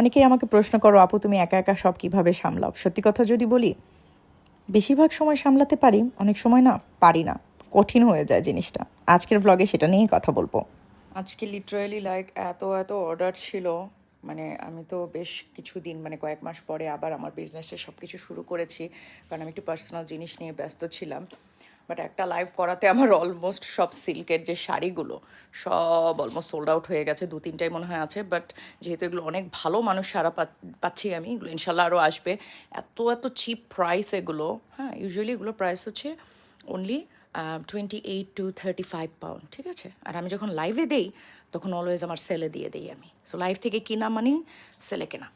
অনেকেই আমাকে প্রশ্ন করো, আপু, তুমি একা একা সব কীভাবে সামলাও? সত্যি কথা যদি বলি, বেশিরভাগ সময় সামলাতে পারি, অনেক সময় না পারি না। কঠিন হয়ে যায় জিনিসটা। আজকের ভ্লগে সেটা নিয়েই কথা বলব। আজকে লিটারালি লাইক এত এত অর্ডার ছিল। মানে আমি তো বেশ কিছুদিন মানে কয়েক মাস পরে আবার আমার বিজনেসটা সব কিছু শুরু করেছি। কারণ আমি একটু পার্সোনাল জিনিস নিয়ে ব্যস্ত ছিলাম। বাট একটা লাইভ করাতে আমার অলমোস্ট সব সিল্কের যে শাড়িগুলো, সব অলমোস্ট সোল্ড আউট হয়ে গেছে, দু তিনটাই মনে হয় আছে বাট যেহেতু এগুলো অনেক ভালো মানুষ সারা পাচ্ছি আমি, এগুলো ইনশাল্লাহ আরও আসবে। এত এত চিপ প্রাইস এগুলো হ্যাঁ ইউজুয়ালি এগুলো প্রাইস হচ্ছে only twenty eight to thirty five pound ঠিক আছে? আর আমি যখন লাইভে দেই, তখন অলওয়েজ আমার সেলে দিয়ে দিই আমি। সো লাইভ থেকে কিনা মানে সেলে কেনা।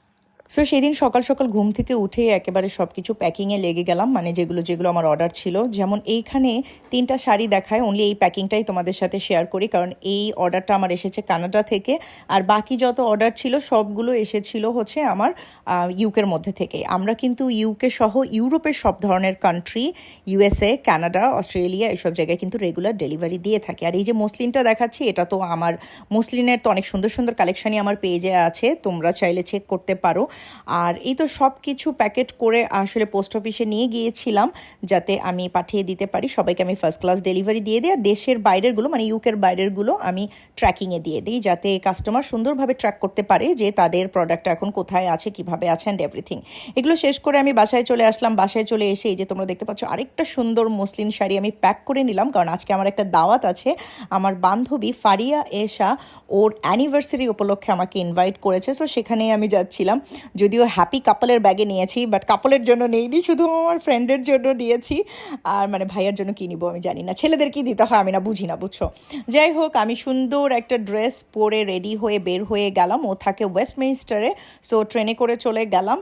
সো সেদিন সকাল সকাল ঘুম থেকে উঠে একেবারে সব কিছু প্যাকিংয়ে লেগে গেলাম। মানে যেগুলো যেগুলো আমার অর্ডার ছিল। যেমন এইখানে তিনটা শাড়ি দেখায় অনলি এই প্যাকিংটাই তোমাদের সাথে শেয়ার করি। কারণ এই অর্ডারটা আমার এসেছে কানাডা থেকে। আর বাকি যত অর্ডার ছিল, সবগুলো এসেছিল হচ্ছে আমার ইউকের মধ্যে থেকে। আমরা কিন্তু ইউকে সহ ইউরোপের সব ধরনের কান্ট্রি ইউএসএ কানাডা অস্ট্রেলিয়া এইসব জায়গায় কিন্তু রেগুলার ডেলিভারি দিয়ে থাকে। আর এই যে মসলিনটা দেখাচ্ছি, এটা তো আমার মসলিনের তো অনেক সুন্দর সুন্দর কালেকশানই আমার পেজে আছে। তোমরা চাইলে চেক করতে পারো। আর এই তো সব কিছু প্যাকেট করে আসলে পোস্ট অফিসে নিয়ে গিয়েছিলাম যাতে আমি পাঠিয়ে দিতে পারি। সবাইকে আমি ফার্স্ট ক্লাস ডেলিভারি দিয়ে দিই। আর দেশের বাইরেরগুলো মানে ইউকের বাইরেরগুলো আমি ট্র্যাকিংয়ে দিয়ে দিই যাতে কাস্টমার সুন্দরভাবে ট্র্যাক করতে পারে যে তাদের প্রোডাক্টটা এখন কোথায় আছে, কীভাবে আছে অ্যান্ড এভরিথিং এগুলো শেষ করে আমি বাসায় চলে আসলাম। বাসায় চলে এসে এই যে তোমরা দেখতে পাচ্ছ, আরেকটা সুন্দর মসলিন শাড়ি আমি প্যাক করে নিলাম। কারণ আজকে আমার একটা দাওয়াত আছে। আমার বান্ধবী ফারিয়া এশা, ওর অ্যানিভার্সারি উপলক্ষে আমাকে ইনভাইট করেছে। সো সেখানেই আমি যাচ্ছিলাম। যদিও হ্যাপি কাপলের ব্যাগে নিয়েছি বাট কাপলের জন্য নেইনি, শুধু আমার ফ্রেন্ডের জন্য নিয়েছি। আর মানে ভাইয়ার জন্য কী নিবো আমি জানি না। ছেলেদের কি দিতে হয় আমি না বুঝি না, বুঝছ? যাই হোক, আমি সুন্দর একটা ড্রেস পরে রেডি হয়ে বের হয়ে গেলাম। ও থাকে ওয়েস্টমিনিস্টারে সো ট্রেনে করে চলে গেলাম।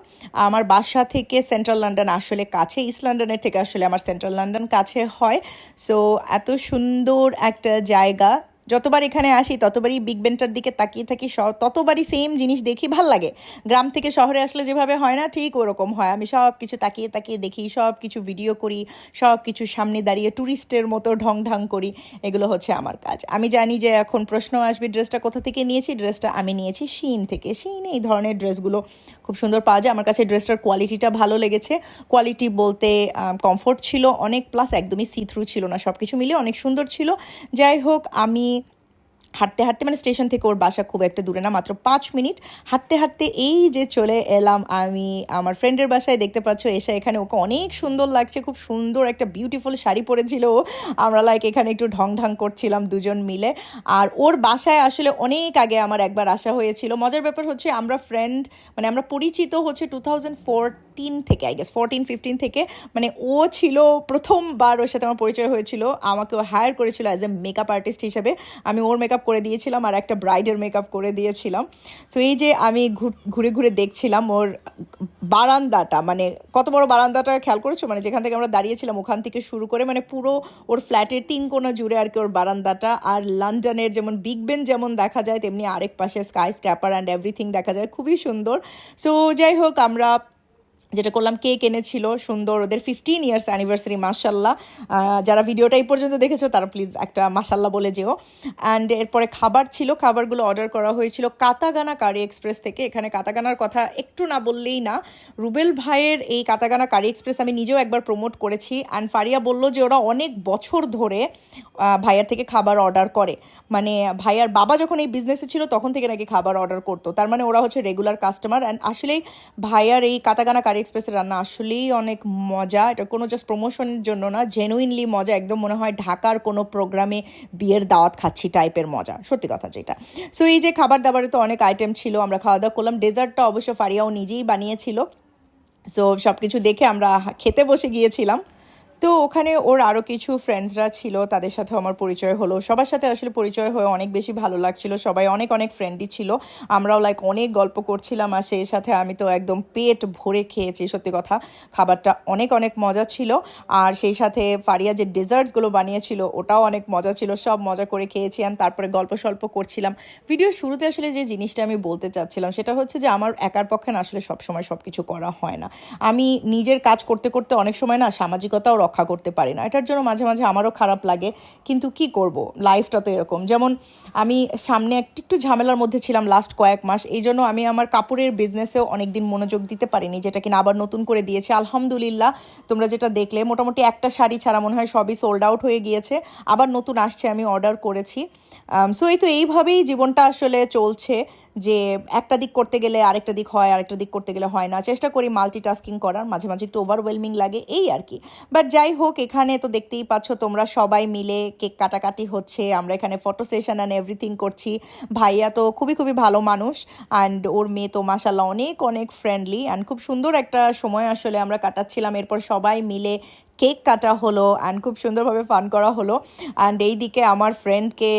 আমার বাসা থেকে সেন্ট্রাল লন্ডন আসলে কাছে ইস্ট লন্ডনের থেকে আসলে আমার সেন্ট্রাল লন্ডন কাছে হয়। সো এত সুন্দর একটা জায়গা। যতবার এখানে আসি, ততবারই বিগ বেনটার দিকে তাকিয়ে থাকি ততবারই সেম জিনিস দেখি, ভালো লাগে। গ্রাম থেকে শহরে আসলে যেভাবে হয় না, ঠিক ওরকম হয়। আমি সব কিছু তাকিয়ে তাকিয়ে দেখি সব কিছু ভিডিও করি সব কিছু সামনে দাঁড়িয়ে ট্যুরিস্টের মতো ঢং ঢং করি, এগুলো হচ্ছে আমার কাজ। আমি জানি যে এখন প্রশ্ন আসবে ড্রেসটা কোথা থেকে নিয়েছি? ড্রেসটা আমি নিয়েছি শিন থেকে। শিন এই ধরনের ড্রেসগুলো খুব সুন্দর পাওয়া যায়। আমার কাছে ড্রেসটার কোয়ালিটিটা ভালো লেগেছে। কোয়ালিটি বলতে কমফোর্ট ছিল অনেক প্লাস একদমই সি থ্রু ছিল না। সব কিছু মিলিয়ে অনেক সুন্দর ছিল। যাই হোক, আমি হাঁটতে হাঁটতে মানে স্টেশন থেকে ওর বাসা খুব একটা দূরে না, মাত্র পাঁচ মিনিট। হাঁটতে হাঁটতে এই যে চলে এলাম আমি আমার ফ্রেন্ডের বাসায়, দেখতে পাচ্ছ এসে এখানে ওকে অনেক সুন্দর লাগছে, খুব সুন্দর একটা বিউটিফুল শাড়ি পরেছিল ও। আমরা লাইক এখানে একটু ঢং ঢং করছিলাম দুজন মিলে। আর ওর বাসায় আসলে অনেক আগে আমার একবার আসা হয়েছিল। মজার ব্যাপার হচ্ছে আমরা ফ্রেন্ড মানে আমরা পরিচিত হচ্ছে টু থাউজেন্ড ফোরটিন থেকে আই গেস ফোরটিন ফিফটিন থেকে। মানে ও ছিল প্রথমবার ওর সাথে আমার পরিচয় হয়েছিল। আমাকে ও হায়ার করেছিল অ্যাজ এ মেকআপ আর্টিস্ট হিসেবে। আমি ওর মেকআপ করে দিয়েছিলাম আর একটা ব্রাইডের মেকআপ করে দিয়েছিলাম। সো এই যে আমি ঘুরে ঘুরে দেখছিলাম ওর বারান্দাটা মানে কত বড় বারান্দাটা খেয়াল করেছ? মানে যেখান থেকে আমরা দাঁড়িয়েছিলাম ওখান থেকে শুরু করে মানে পুরো ওর ফ্ল্যাটের তিন কোনা জুড়ে আর কি ওর বারান্দাটা। আর লন্ডনের যেমন বিগ বেন যেমন দেখা যায়, তেমনি আরেক পাশে স্কাই স্ক্র্যাপার অ্যান্ড এভরিথিং দেখা যায়। খুবই সুন্দর। সো যাই হোক, আমরা যেটা করলাম, কেক এনেছিল সুন্দর, ওদের ফিফটিন ইয়ার্স অ্যানিভার্সারি মাসাল্লাহ যারা ভিডিওটা এই পর্যন্ত দেখেছ, তারা প্লিজ একটা মাসাল্লাহ বলে যেও। অ্যান্ড এরপরে খাবার ছিল, খাবারগুলো অর্ডার করা হয়েছিল কাতাগানা কারি এক্সপ্রেস থেকে। এখানে কাতাগানার কথা একটু না বললেই না, রুবেল ভাইয়ের এই কাতাগানা কারি এক্সপ্রেস আমি নিজেও একবার প্রমোট করেছি। অ্যান্ড ফারিয়া বলল যে ওরা অনেক বছর ধরে ভাইয়ার থেকে খাবার অর্ডার করে। মানে ভাইয়ার বাবা যখন এই বিজনেসে ছিল, তখন থেকে নাকি খাবার অর্ডার করতো। তার মানে ওরা হচ্ছে রেগুলার কাস্টমার অ্যান্ড আসলেই ভাইয়ার এই কাতাগানা কারি এক্সপ্রেসের রান্না আসলেই অনেক মজা। এটা কোনো জাস্ট প্রমোশনের জন্য না জেনুইনলি মজা। একদম মনে হয় ঢাকার কোনো প্রোগ্রামে বিয়ের দাওয়াত খাচ্ছি টাইপের মজা। সত্যি কথা যেটা। সো এই যে খাবার দাবারে তো অনেক আইটেম ছিল, আমরা খাওয়া দাওয়া করলাম। ডেজার্টটা অবশ্য ফারিয়াও নিজেই বানিয়েছিল। সো সব কিছু দেখে আমরা খেতে বসে গিয়েছিলাম। তো ওখানে ওর আরও কিছু ফ্রেন্ডসরা ছিল, তাদের সাথে আমার পরিচয় হলো। সবার সাথে আসলে পরিচয় হয়ে অনেক বেশি ভালো লাগছিল। সবাই অনেক অনেক ফ্রেন্ডই ছিল। আমরাও লাইক অনেক গল্প করছিলাম আর সেই সাথে আমি তো একদম পেট ভরে খেয়েছি, সত্যি কথা। খাবারটা অনেক অনেক মজা ছিল। আর সেই সাথে ফারিয়া যে ডেজার্টসগুলো বানিয়েছিল, ওটাও অনেক মজা ছিল। সব মজা করে খেয়েছি আর তারপরে গল্প স্বল্প করছিলাম। ভিডিও শুরুতে আসলে যে জিনিসটা আমি বলতে চাচ্ছিলাম, সেটা হচ্ছে যে আমার একার পক্ষে না আসলে সবসময় সব কিছু করা হয় না। আমি নিজের কাজ করতে করতে অনেক সময় না সামাজিকতাও রক্ষা করতে পারি না। এটার জন্য মাঝে মাঝে আমারও খারাপ লাগে। কিন্তু কি করব? লাইফটা তো এরকম। যেমন আমি সামনে একটু একটু ঝামেলার মধ্যে ছিলাম লাস্ট কয়েক মাস। এই জন্য আমি আমার কাপড়ের বিজনেসেও অনেকদিন মনোযোগ দিতে পারিনি যেটা কিনা আবার নতুন করে দিয়েছে। আলহামদুলিল্লাহ, তোমরা যেটা দেখলে, মোটামুটি একটা শাড়ি ছাড়া মনে হয় সবই সোল্ড আউট হয়ে গিয়েছে। আবার নতুন আসছে, আমি অর্ডার করেছি। সো এই তো এইভাবেই জীবনটা আসলে চলছে। যে একটা দিক করতে গেলে আরেকটা দিক হয়, আরেকটা দিক করতে গেলে হয় না। চেষ্টা করি মাল্টিটাস্কিং করার, মাঝে মাঝে একটু ওভারওয়েলমিং লাগে, এই আর কি। বাট যাই হোক, এখানে তো দেখতেই পাচ্ছ তোমরা সবাই মিলে কেক কাটাকাটি হচ্ছে, আমরা এখানে ফটো সেশন অ্যান্ড এভরিথিং করছি। ভাইয়া তো খুবই খুবই ভালো মানুষ অ্যান্ড ওর মেয়ে তো মাসাল্লাহ অনেক অনেক ফ্রেন্ডলি অ্যান্ড খুব সুন্দর একটা সময় আসলে আমরা কাটাচ্ছিলাম। এরপর সবাই মিলে কেক কাটা হলো অ্যান্ড খুব সুন্দরভাবে ফান করা হলো। অ্যান্ড এইদিকে আমার ফ্রেন্ডকে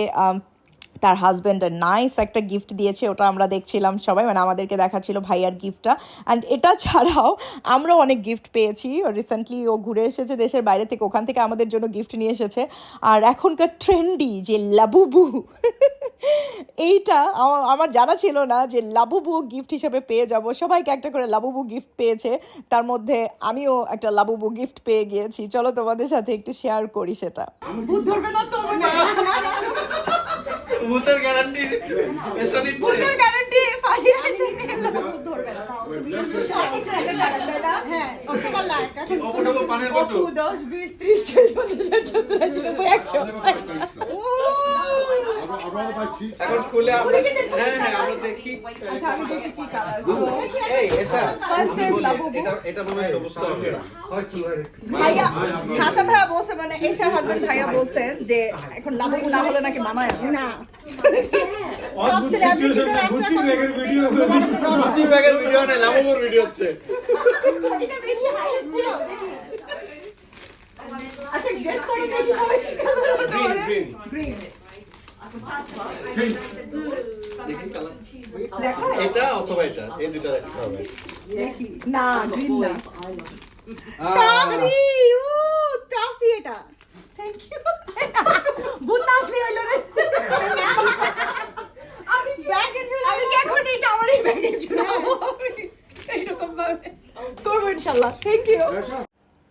তার হাজব্যান্ডের নাইস একটা গিফট দিয়েছে ওটা আমরা দেখছিলাম সবাই। মানে আমাদেরকে দেখাচ্ছিল ভাইয়ার গিফটটা অ্যান্ড এটা ছাড়াও আমরা অনেক গিফট পেয়েছি। রিসেন্টলি ও ঘুরে এসেছে দেশের বাইরে থেকে ওখান থেকে আমাদের জন্য গিফট নিয়ে এসেছে। আর এখনকার ট্রেন্ডি যে লাবুবু এইটা আমা- আমার জানা ছিল না যে লাবুবু গিফট হিসেবে পেয়ে যাব। সবাইকে একটা করে লাবুবু গিফট পেয়েছে। তার মধ্যে আমিও একটা লাবুবু গিফট পেয়ে গিয়েছি। চলো তোমাদের সাথে একটু শেয়ার করি সেটা। ধরবে না ভূতের গ্যারান্টি এসে নিচ্ছে। ভূতের গ্যারান্টি ফারিয়া ওপর ওপর পানের বটু দশ বিশ ত্রিশ চল্লিশ পঞ্চাশ ষাট সত্তর আশি নব্বই একশো। এখন খুলে আমরা হ্যাঁ হ্যাঁ আমরা দেখি। এই এসা। First time বলি, এটা মনে হয় হবে। ভাইয়া হাসান ভাইয়া বলছে মানে এশার হাজবেন্ড ভাইয়া বলছেন যে এখন লাবু না হলে নাকি মানায় না। রুচি ব্যাগের ভিডিও নেই লাবুবুর ভিডিও হচ্ছে। আচ্ছা গেস করো কীভাবে কি color হতে গ্রিন পারে? Green Green। দেখি কালার দেখো এটা অথবা এটা এই দুটো একটা হবে। না গ্রিন না। টফি উ টফি এটা। থ্যাংক ইউ ভূত আসলে হইল রে। আমি ব্যাগে ঝুলে আমি এখন এটা আমার এই ব্যাগে ঝুলাবো এইরকম ভাবে করব ইনশাল্লাহ। থ্যাংক ইউ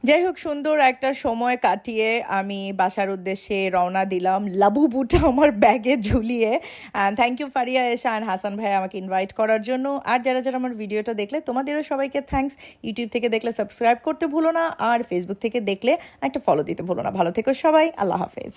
যাই হোক সুন্দর একটা সময় কাটিয়ে আমি বাসার উদ্দেশ্যে রওনা দিলাম লাবু বুটা আমার ব্যাগে ঝুলিয়ে। অ্যান্ড থ্যাংক ইউ ফারিয়া এসা অ্যান্ড হাসান ভাই আমাকে ইনভাইট করার জন্য। আর যারা যারা আমার ভিডিওটা দেখলে, তোমাদেরও সবাইকে থ্যাংকস ইউটিউব থেকে দেখলে সাবস্ক্রাইব করতে ভুলো না, আর ফেসবুক থেকে দেখলে একটা ফলো দিতে ভুলো না। ভালো থেকো সবাই, আল্লাহ হাফেজ।